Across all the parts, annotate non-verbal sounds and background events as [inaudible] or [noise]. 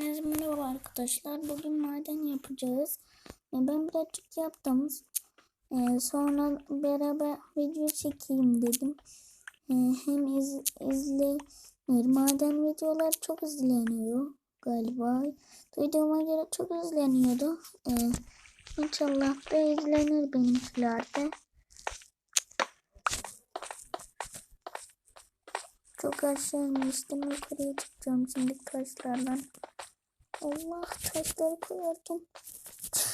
Merhaba arkadaşlar. Bugün maden yapacağız. E, Ben birazcık yaptım. E, Sonra beraber video çekeyim dedim. E, Hem iz, izlenir. Maden videolar çok izleniyor galiba. Duyduğuma göre çok izleniyordu. İnşallah da izlenir benimkilerde. Çok aşağı inmiştim. Yukarıya çıkacağım şimdi taşlardan. Allah taşları koyarken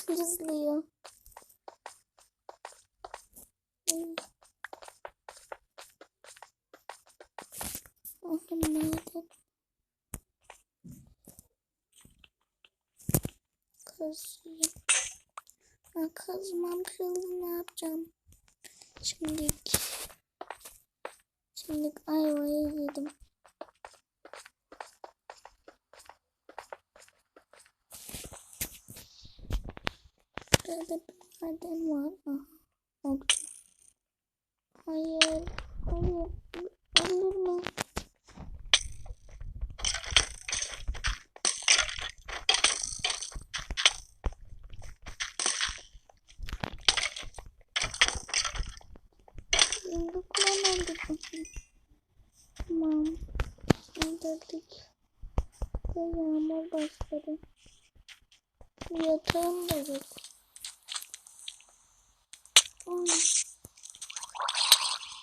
cızlıyor. Oğlum nerede? Kazıyım. Ha, kazmam kırıldı ne yapacağım? Şimdi Şimdi ayvayı yedim. Burada bir maden var. Aha. Hayır. Hayır. Olur mu? Yumrukla oldu bugün. Tamam. İndirdik. Ve yağmur başladı. Yatağım da yok.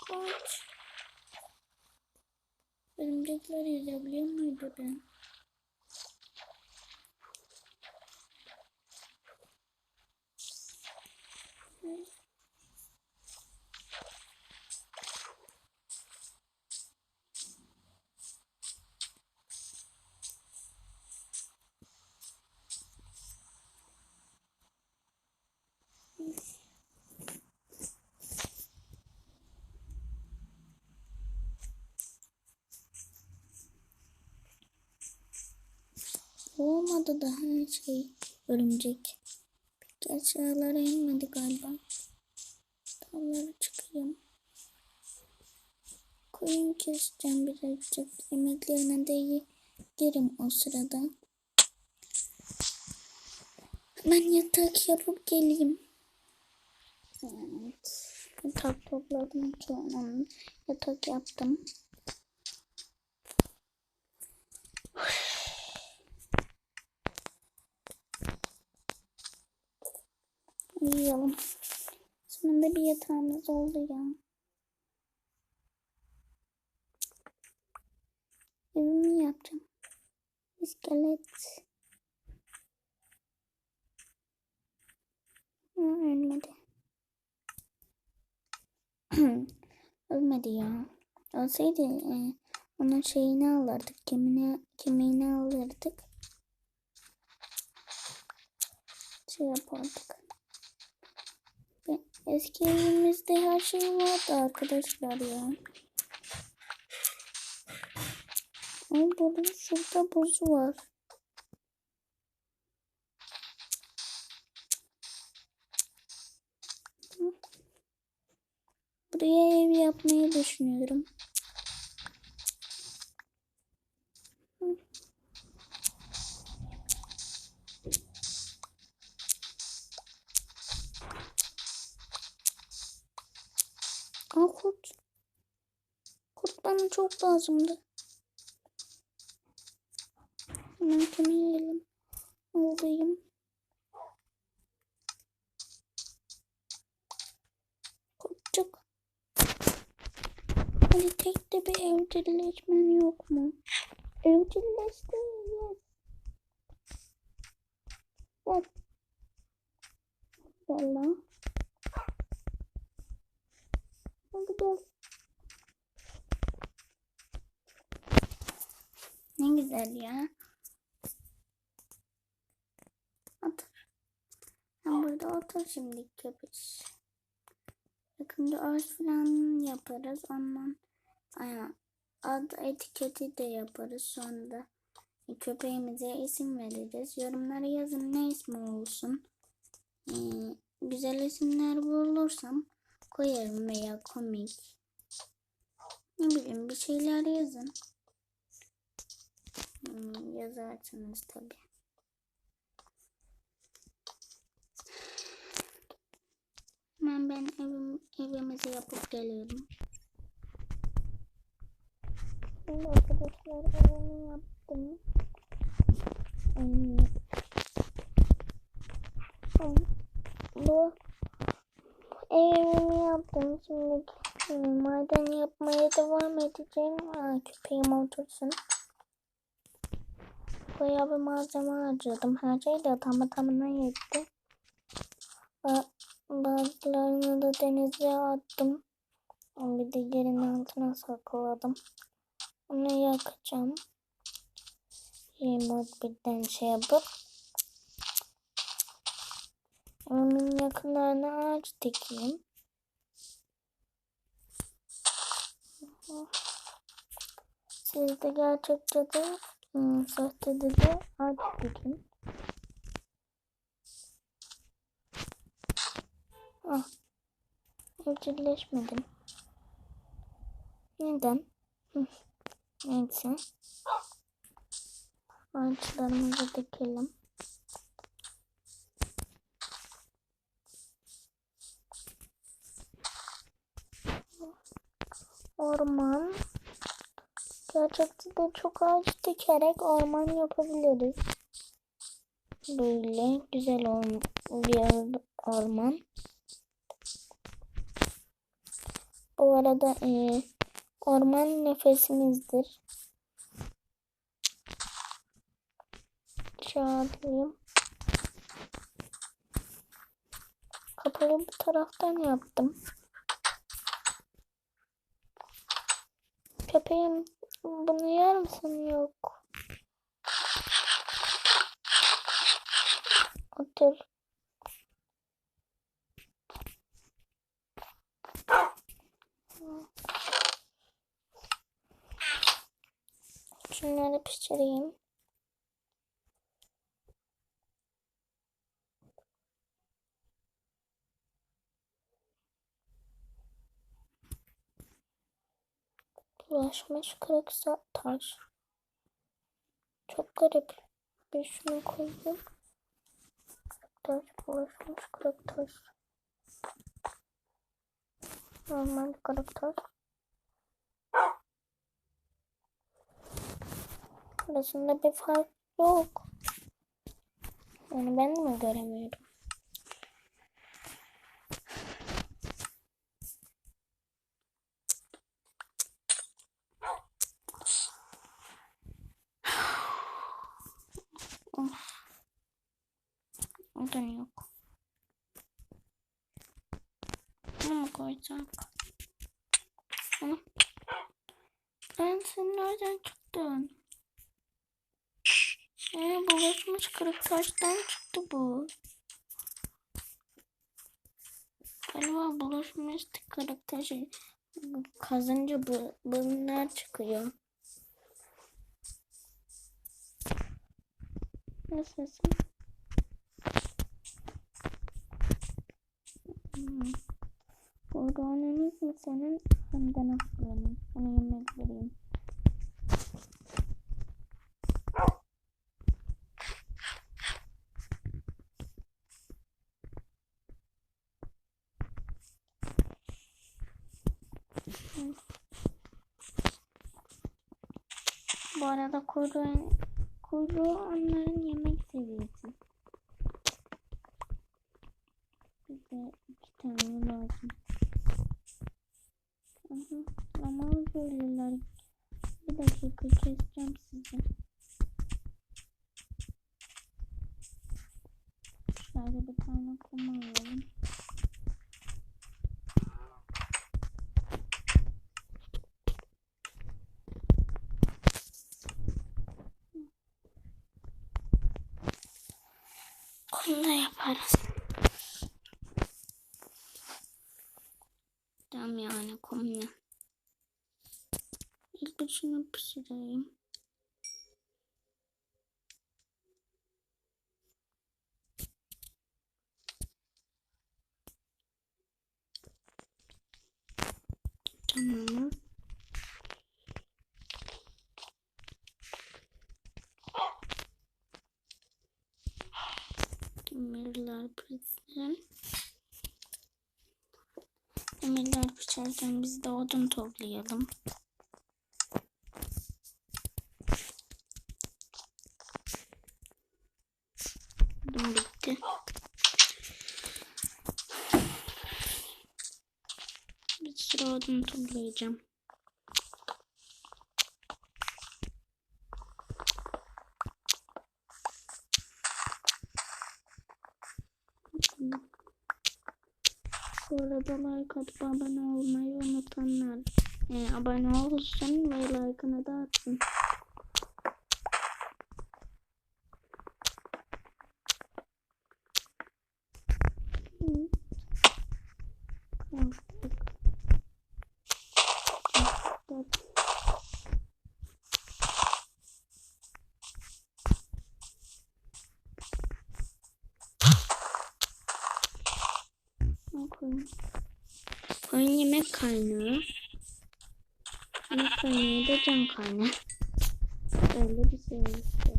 Kaç. Örümcekler yüzebiliyor muydu ben? Hı. Olmadı daha şey örümcek. Peki aşağılara inmedi galiba. Dağlara çıkayım. Koyun keseceğim birazcık. Yemeklerine de yerim o sırada. Hemen yatak yapıp geleyim. Evet. Yatak topladım. Yatak yaptım. Uyuyalım. Sonunda bir yatağımız oldu ya. Evimi yapacağım. İskelet. Ha, ölmedi. [clears throat] ölmedi ya. Olsaydı e, onun şeyini alırdık. Kemiğini, kemiğini alırdık. Şey yapardık. Eski evimizde her şey vardı arkadaşlar ya. Ay burada şurada buz var. Buraya ev yapmayı düşünüyorum. Çok lazımdı. Hemen kemirelim. Alayım. Kurtçuk. Hadi tek de bir evcilleşmen yok mu? Evcilleştiniz. Bak. Gel lan. Hadi gel. Güzel ya. Otur. Sen burada otur şimdi köpüş. Yakında ağaç falan yaparız. Ondan aya, ad etiketi de yaparız. Sonra köpeğimize isim veririz. Yorumlara yazın ne ismi olsun. Ee, güzel isimler bulursam koyarım veya komik. Ne bileyim bir şeyler yazın. Hmm, yazarsınız tabi. Hemen ben evim, evimizi yapıp geliyorum. Şimdi arkadaşlar evimi yaptım. Hmm. Bu evimi yaptım. Şimdi maden yapmaya devam edeceğim. Aa, köpeğim otursun. Bayağı bir malzeme harcadım. Her şey de tamı tamına yetti. Ba bazılarını da denize attım. Bir de yerin altına sakladım. Onu yakacağım. Remote birden şey yapıp onun yakınlarına ağaç dikeyim. Siz de gerçekçe de hmm, sahtede de ağaç dikin. Ah. Evcilleşmedim. Neden? Hı. Neyse. Ağaçlarımızı dikelim. Orman. Gerçekten çok ağaç dikerek orman yapabiliriz. Böyle güzel bir orman. Bu arada e, orman nefesimizdir. Çağırayım. Kapıyı bu taraftan yaptım. Köpeğim bunu yer misin? Yok. Otur. Şunları pişireyim. Bulaşmış kırık taş. Çok garip. Bir şunu koyayım. Taş bulaşmış kırık taş. Normal kırık taş. Arasında bir fark yok. Yani ben de mi göremiyorum? Odun yok. Bunu mu koyacak? Ben senin nereden çıktın? Ee, bulaşmış kırık taştan çıktı bu. Galiba bulaşmış kırık taşı kazınca bu, bunlar çıkıyor. Nasılsın? Hmm. Mi senin hem de nasıl benim? Ona yemek vereyim. Bu arada kuyruğu, kuyruğu onların yemek seviyesi. Bize iki tane lazım. Ama böyleler. Bir dakika keseceğim sizi. Şöyle bir tane kum alalım. Kumda yaparız. şunu pişireyim. Emirler pişsin. Emirler pişerken biz de odun toplayalım. Sürü odun toplayacağım. Bu arada like atıp abone olmayı unutanlar e, abone olsun ve like'ını da atsın. Hı. Yaptık. Yaptık. Koyun. Yemek kaynağı. Yemek kaynağı da can kaynağı. Böyle bir şey işte.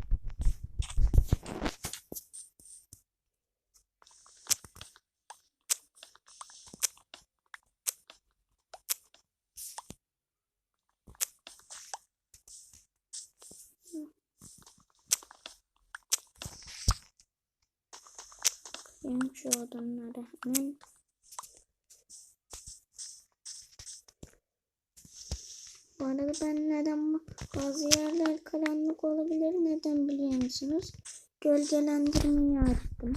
Benim şu odunları hemen ben neden bazı yerler karanlık olabilir neden biliyor musunuz? Gölgelendirmeyi açtım.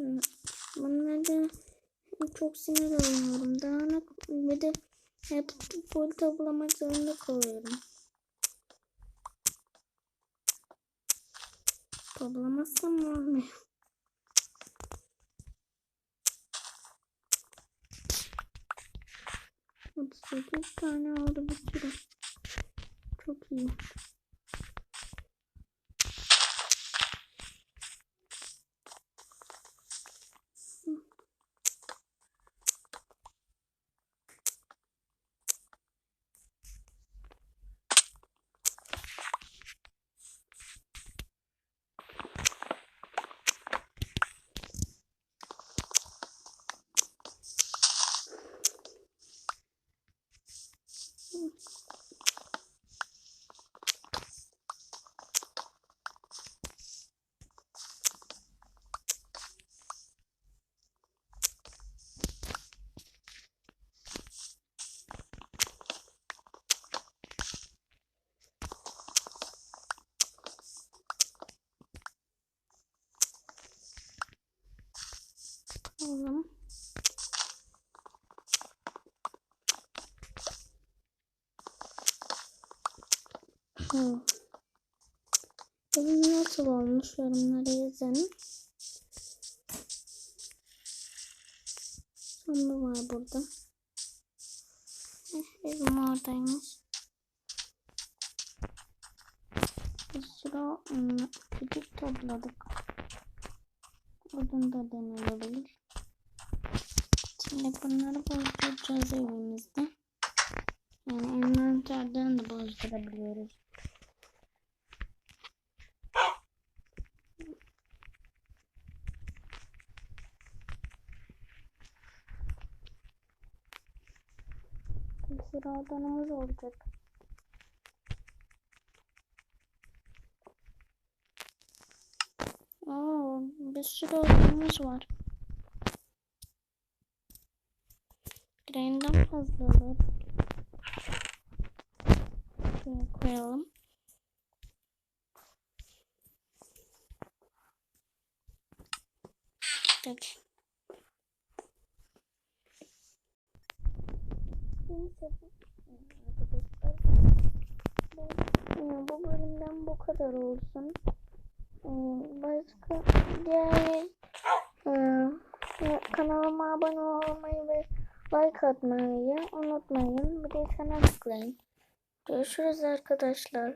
Şimdi bunları çok sinir oluyorum. Dağınık bir de hep full toplamak zorunda kalıyorum. Toplamazsam olmuyor. Otuz tane oldu bir sürü. Çok iyi. Oğlum. Hı. Evim nasıl olmuş yorumlara yazın. Sonlu var burada. Eh, evim oradaymış. Bir sürü ım, küçük topladık. Odun da deneyebilir. Şimdi bunları bozduracağız evimizde. Yani envanterden de bozdurabiliyoruz. Bir sürü odanımız olacak. Oo, bir sürü odanımız var. Gereğinden fazla olur. Şöyle koyalım. Peki. Bu- bölümden bu kadar olsun. E, Başka diğer e, kanalıma abone olmayı ve like atmayı unutmayın. Bir de sana tıklayın. Görüşürüz arkadaşlar.